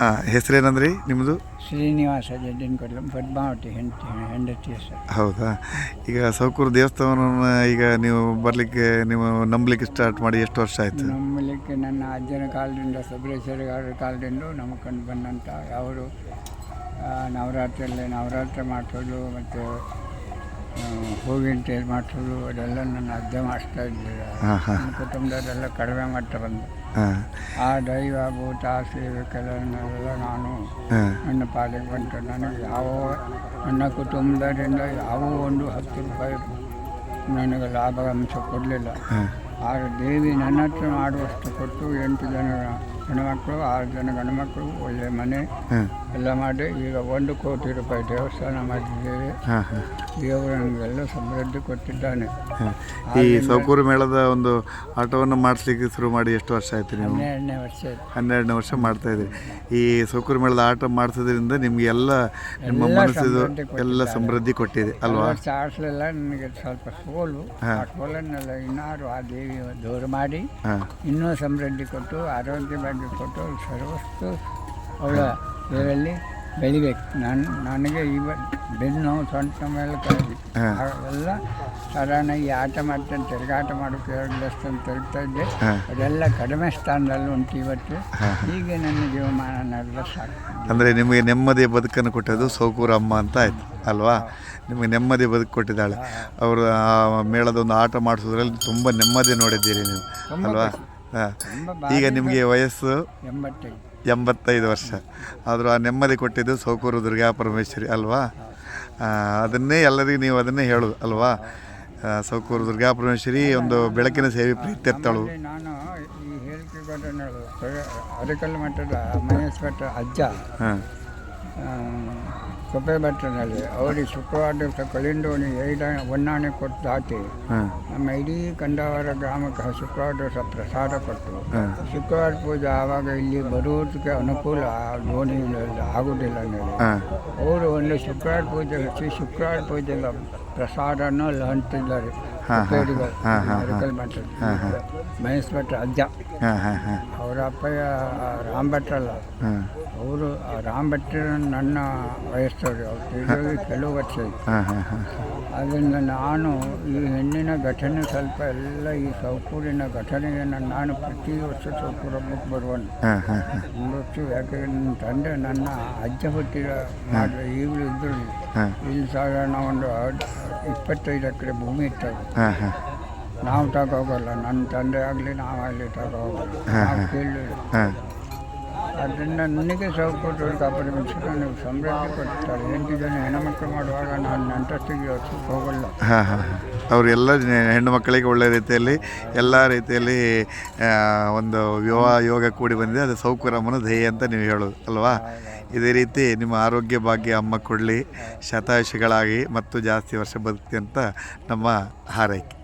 ಹಾಂ ಹೆಸರೇನಂದ್ರಿ ನಿಮ್ಮದು ಶ್ರೀನಿವಾಸ ಜಡ್ಡಿನ ಕೊಡಲು ಪದ್ಮಾವತಿ ಹೆಂಡತಿ ಹೆಂಡತಿ ಹೆಸರು. ಹೌದಾ? ಈಗ ಸೌಕೂರು ದೇವಸ್ಥಾನವನ್ನು ಈಗ ನೀವು ಬರಲಿಕ್ಕೆ ನೀವು ನಂಬಲಿಕ್ಕೆ ಸ್ಟಾರ್ಟ್ ಮಾಡಿ ಎಷ್ಟು ವರ್ಷ ಆಯಿತು? ನಂಬಲಿಕ್ಕೆ ನನ್ನ ಅಜ್ಜನ ಕಾಲದಿಂದ ಸಬರೇಶ್ವರ ಕಾಲದಿಂದ ನಂಬ್ಕೊಂಡು ಬಂದಂಥ ಅವರು ನವರಾತ್ರಿಯಲ್ಲಿ ನವರಾತ್ರಿ ಮಾಡೋದು ಮತ್ತು ಹೂವಿನ ತೇರು ಮಾಡಿಸೋದು ಅದೆಲ್ಲ ನನ್ನ ಅಜ್ಜ ಮಾಡ್ತಾ ಇದ್ದರು. ಕುಟುಂಬದಲ್ಲೆಲ್ಲ ಕಡಿಮೆ ಮಾಡ್ತಾ ಬಂದು ಹಾಂ. ಆ ದೈವ ಭೂತ ಸೇವೆ ಕೆಲವನ್ನೆಲ್ಲ ನಾನು ನನ್ನ ಪಾಲಿಗೆ ಬಂತು. ನನಗೆ ಯಾವ ನನ್ನ ಕುಟುಂಬದಿಂದ ಯಾವ ಒಂದು ಹತ್ತು ರೂಪಾಯಿ ನನಗೆ ಲಾಭಾಂಶ ಕೊಡಲಿಲ್ಲ. ಆದರೆ ದೇವಿ ನನ್ನ ಹತ್ರ ಮಾಡುವಷ್ಟು ಕೊಟ್ಟು ಎಂಟು ಜನ ಹೆಣ್ಮಕ್ಳು ಆರು ಜನ ಗಂಡುಮಕ್ಕಳು ಒಳ್ಳೆ ಮನೆ ಎಲ್ಲ ಮಾಡಿ ಈಗ ಒಂದು ಕೋಟಿ ರೂಪಾಯಿ ದೇವಸ್ಥಾನ ಮಾಡಿದ್ದೇವೆ. ದೇವರು ನಮಗೆಲ್ಲ ಸಮೃದ್ಧಿ ಕೊಟ್ಟಿದ್ದಾನೆ. ಈ ಸೌಕೂರು ಮೇಳದ ಒಂದು ಆಟವನ್ನು ಮಾಡಿಸ್ಲಿಕ್ಕೆ ಶುರು ಮಾಡಿ ಎಷ್ಟು ವರ್ಷ ಆಯ್ತು ನೀವು? ಹನ್ನೆರಡನೇ ವರ್ಷ. ಹನ್ನೆರಡನೇ ವರ್ಷ ಮಾಡ್ತಾ ಇದ್ದೀರಿ. ಈ ಸೌಕೂರು ಮೇಳದ ಆಟ ಮಾಡಿಸೋದ್ರಿಂದ ನಿಮಗೆ ಎಲ್ಲ ನಿಮ್ಮ ಎಲ್ಲ ಮನಸ್ಸಿದು ಸಮೃದ್ಧಿ ಎಲ್ಲ ಸಮೃದ್ಧಿ ಕೊಟ್ಟಿದೆ ಅಲ್ವಾ? ಆಡಿಸಲಿಲ್ಲ ನನಗೆ ಸ್ವಲ್ಪ ಸೋಲು. ಆ ಸೋಲನ್ನೆಲ್ಲ ಇನ್ನಾರು ಆ ದೇವಿ ದೂರ ಮಾಡಿ ಇನ್ನೂ ಸಮೃದ್ಧಿ ಕೊಟ್ಟು ಆರೋಗ್ಯ ಬಗ್ಗೆ ಕೊಟ್ಟು ಸರ್ವಸ್ತು ಅವಳ ಇದರಲ್ಲಿ ಬೆಳಿಬೇಕು ನಾನು ನನಗೆ ಇವ ಬೆನ್ನು ಸೊಂಟ ಮೇಲೆ ಅವೆಲ್ಲ ಈ ಆಟ ಮಾಡ್ತೇನೆ ತಿರುಗಾಟ ಮಾಡೋಕೆ ಎರಡು ಲಕ್ಷ ತಿರುಗ್ತಾ ಇದ್ದೆ. ಅದೆಲ್ಲ ಕಡಿಮೆ ಸ್ಥಾನದಲ್ಲಿ ಉಂಟು ಇವತ್ತು. ಹೀಗೆ ನನ್ನ ಜೀವಮಾನ ನಡೆದ ಸಾಕು. ಅಂದರೆ ನಿಮಗೆ ನೆಮ್ಮದಿ ಬದುಕನ್ನು ಕೊಟ್ಟದ್ದು ಸೌಕೂರ ಅಮ್ಮ ಅಂತ ಆಯ್ತು ಅಲ್ವಾ? ನಿಮಗೆ ನೆಮ್ಮದಿ ಬದುಕು ಕೊಟ್ಟಿದ್ದಾಳೆ. ಅವರು ಆ ಮೇಳದ ಒಂದು ಆಟ ಮಾಡಿಸೋದ್ರಲ್ಲಿ ತುಂಬ ನೆಮ್ಮದಿ ನೋಡಿದ್ದೀರಿ ನೀವು ಅಲ್ವಾ? ಹಾಂ. ಈಗ ನಿಮಗೆ ವಯಸ್ಸು? ಎಂಬತ್ತೈದು. ಎಂಬತ್ತೈದು ವರ್ಷ. ಆದರೂ ಆ ನೆಮ್ಮದಿ ಕೊಟ್ಟಿದ್ದು ಸೌಕೂರು ದುರ್ಗಾ ಪರಮೇಶ್ವರಿ ಅಲ್ವಾ? ಅದನ್ನೇ ಎಲ್ಲರಿಗೂ ನೀವು ಅದನ್ನೇ ಹೇಳೋದು ಅಲ್ವಾ? ಸೌಕೂರು ದುರ್ಗಾ ಪರಮೇಶ್ವರಿ ಒಂದು ಬೆಳಕಿನ ಸೇವೆ ಪ್ರೀತಿ ಎತ್ತಳು ನಾನು ಈ ಹೇಳಿಕೆ ಮಠದ ಮಹೇಶ್ ಭಟ್ಟ ಅಜ್ಜ ಹಾಂ ಕೊಪ್ಪೆ ಭಟ್ಟನಲ್ಲಿ ಅವರಿಗೆ ಶುಕ್ರವಾರ ದಿವಸ ಕಳಿಂದೋಣಿ ಐದ ಹೊನ್ನಾಣೆ ಕೊಟ್ಟು ದಾಟಿ ನಮ್ಮ ಇಡೀ ಕಂದಾವರ ಗ್ರಾಮಕ್ಕೆ ಶುಕ್ರವಾರ ದಿವಸ ಪ್ರಸಾದ ಕೊಟ್ಟು ಶುಕ್ರವಾರ ಪೂಜೆ ಆವಾಗ ಇಲ್ಲಿ ಬರುವುದಕ್ಕೆ ಅನುಕೂಲ ದೋಣಿ ಆಗುವುದಿಲ್ಲ ಹೇಳಿ. ಹಾಂ. ಅವರು ಒಂದು ಶುಕ್ರವಾರ ಪೂಜೆ ಹಚ್ಚಿ ಶುಕ್ರವಾರ ಪೂಜೆ ಪ್ರಸಾದ ಮಠದ ಮಹೇಶ್ ಭಟ್ ಅಜ್ಜ. ಅವರ ಅಪ್ಪಯ್ಯ ರಾಮ್ ಭಟ್ರಲ್ಲ ಅವರು ರಾಮ್ ನನ್ನ ವಯಸ್ಸವರು ಅವ್ರು ತೀರೋಗಿ ಕೆಲವು ವರ್ಷ ಆಯ್ತು. ಹಾಂ ಹಾಂ ಹಾಂ. ಆದ್ದರಿಂದ ನಾನು ಈ ಹೆಣ್ಣಿನ ಘಟನೆ ಸ್ವಲ್ಪ ಎಲ್ಲ ಈ ಸೌಕೂರಿನ ಘಟನೆಯನ್ನು ನಾನು ಪ್ರತಿ ವರ್ಷ ಸೌಕೂರು ಹಬ್ಬಕ್ಕೆ ಬರುವನು. ಹಾಂ ಹಾಂ ಹಾಂ. ಒಂದು ವರ್ಷ ಯಾಕಂದರೆ ನನ್ನ ತಂದೆ ನನ್ನ ಅಜ್ಜ ಹುಟ್ಟಿದ ಮಾಡಿದ ಈಗಲೂ ಇದ್ದರು ಹಾಂ. ಇಲ್ಲಿ ಸಾಧಾರಣ ಒಂದು ಇಪ್ಪತ್ತೈದು ಎಕರೆ ಭೂಮಿ ಇತ್ತು ಹಾಂ ಹಾಂ. ನಾವು ತಗೋಗಲ್ಲ ನನ್ನ ತಂದೆ ಆಗಲಿ ನಾವಾಗಲಿ ತಗೋಗಲ್ಲ. ನಾವು ಕೇಳಲಿಲ್ಲ ಹಾಂ. ಅದರಿಂದ ನನಗೆ ಸೌಕರ್ಯ ಕಾಪಾಡಿ ನನಗೆ ಸಂಭ್ರಮ ಕೊಡ್ತಾರೆ ಎಂಟು ಜನ ಹೆಣ್ಣುಮಕ್ಕಳು ಮಾಡುವಾಗ ನಾನು ನಂಟಸ್ತಿಗೆ ವರ್ಷಕ್ಕೆ ಹೋಗಲ್ಲ. ಹಾಂ ಹಾಂ ಅವರು ಎಲ್ಲ ಹೆಣ್ಣು ಮಕ್ಕಳಿಗೆ ಒಳ್ಳೆ ರೀತಿಯಲ್ಲಿ, ಎಲ್ಲ ರೀತಿಯಲ್ಲಿ ಒಂದು ವಿವಾಹ ಯೋಗ ಕೂಡಿ ಬಂದಿದೆ. ಅದು ಸೌಕರ್ಯಮ್ಮನ ಧ್ಯೇಯ ಅಂತ ನೀವು ಹೇಳೋದು, ಅಲ್ವಾ? ಇದೇ ರೀತಿ ನಿಮ್ಮ ಆರೋಗ್ಯ ಭಾಗ್ಯ ಅಮ್ಮ ಕೊಡಲಿ, ಶತಾಯುಷಿಗಳಾಗಿ ಮತ್ತು ಜಾಸ್ತಿ ವರ್ಷ ಬದುಕಿ ಅಂತ ನಮ್ಮ ಹಾರೈಕೆ.